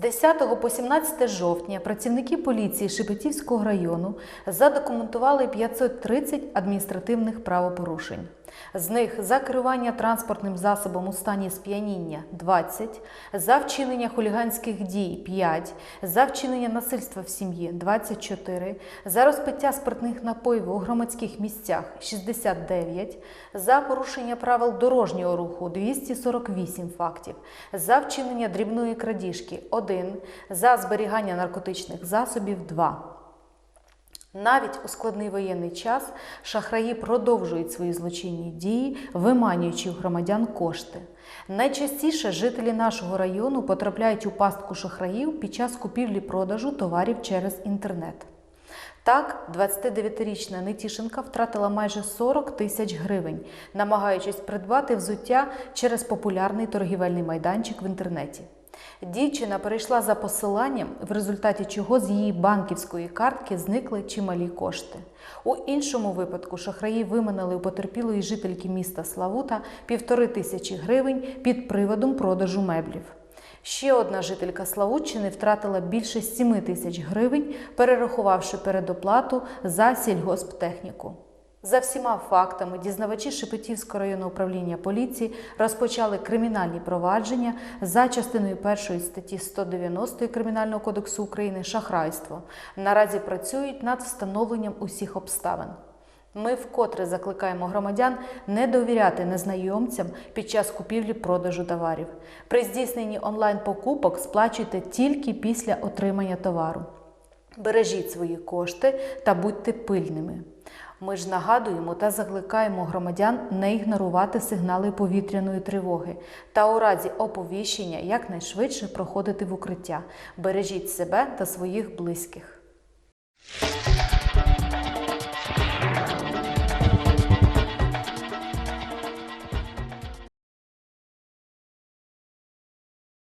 10 по 17 жовтня працівники поліції Шепетівського району задокументували 530 адміністративних правопорушень. З них за керування транспортним засобом у стані сп'яніння 20, за вчинення хуліганських дій 5, за вчинення насильства в сім'ї 24, за розпиття спиртних напоїв у громадських місцях 69, за порушення правил дорожнього руху 248 фактів, за вчинення дрібної крадіжки 1, за зберігання наркотичних засобів 2. Навіть у складний воєнний час шахраї продовжують свої злочинні дії, виманюючи у громадян кошти. Найчастіше жителі нашого району потрапляють у пастку шахраїв під час купівлі-продажу товарів через інтернет. Так, 29-річна Нетішенка втратила майже 40 тисяч гривень, намагаючись придбати взуття через популярний торгівельний майданчик в інтернеті. Дівчина перейшла за посиланням, в результаті чого з її банківської картки зникли чималі кошти. У іншому випадку шахраї виманили у потерпілої жительки міста Славута півтори тисячі гривень під приводом продажу меблів. Ще одна жителька Славутчини втратила більше 7 тисяч гривень, перерахувавши передоплату за сільгосптехніку. За всіма фактами дізнавачі Шепетівського районного управління поліції розпочали кримінальні провадження за частиною першої статті 190 Кримінального кодексу України шахрайство. Наразі працюють над встановленням усіх обставин. Ми вкотре закликаємо громадян не довіряти незнайомцям під час купівлі-продажу товарів. При здійсненні онлайн-покупок сплачуйте тільки після отримання товару. Бережіть свої кошти та будьте пильними. Ми ж нагадуємо та закликаємо громадян не ігнорувати сигнали повітряної тривоги та у разі оповіщення якнайшвидше проходити в укриття. Бережіть себе та своїх близьких.